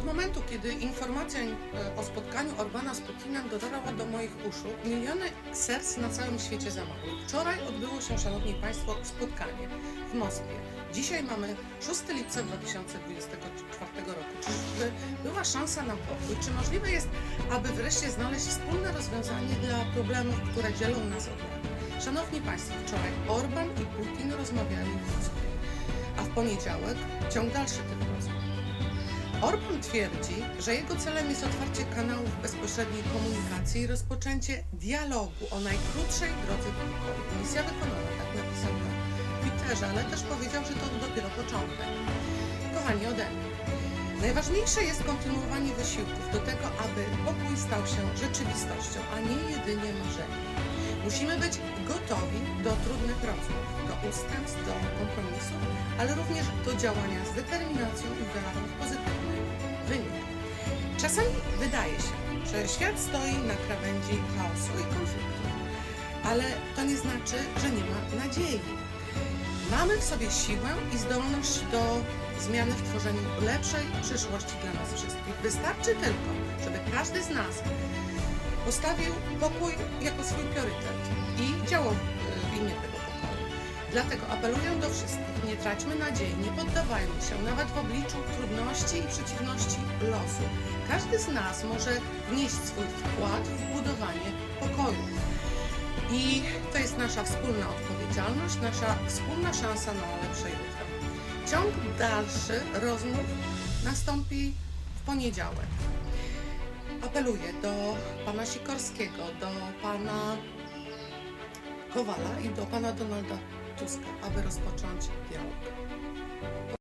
Od momentu, kiedy informacja e, o spotkaniu Orbana z Putinem dotarła do moich uszu, miliony serc na całym świecie zamarły. Wczoraj odbyło się, Szanowni Państwo, spotkanie w Moskwie. Dzisiaj mamy 6 lipca 2024 roku. Czyżby była szansa na pokój? Czy możliwe jest, aby wreszcie znaleźć wspólne rozwiązanie dla problemów, które dzielą nas od lat? Szanowni Państwo, wczoraj Orban i Putin rozmawiali w Moskwie, a w poniedziałek ciąg dalszy tych rozmów. Orban twierdzi, że jego celem jest otwarcie kanałów bezpośredniej komunikacji i rozpoczęcie dialogu o najkrótszej drodze do pokoju. Misja wykonana, tak napisał na Twitterze, ale też powiedział, że to dopiero początek. Kochani, ode mnie. Najważniejsze jest kontynuowanie wysiłków do tego, aby pokój stał się rzeczywistością, a nie jedynie marzeniem. Musimy być gotowi do trudnych rozmów, do ustępstw, do kompromisów, ale również do działania z determinacją i wiarą w pozytywny wynik. Czasami wydaje się, że świat stoi na krawędzi chaosu i konfliktu, ale to nie znaczy, że nie ma nadziei. Mamy w sobie siłę i zdolność do zmiany w tworzeniu lepszej przyszłości dla nas wszystkich. Wystarczy tylko, żeby każdy z nas postawił pokój jako swój priorytet i działał Dlatego apeluję do wszystkich, nie traćmy nadziei, nie poddawajmy się, nawet w obliczu trudności i przeciwności losu. Każdy z nas może wnieść swój wkład w budowanie pokoju. I to jest nasza wspólna odpowiedzialność, nasza wspólna szansa na lepsze jutro. Ciąg dalszy rozmów nastąpi w poniedziałek. Apeluję do pana Sikorskiego, do pana Kowala i do pana Donalda Tuska, aby rozpocząć dialog.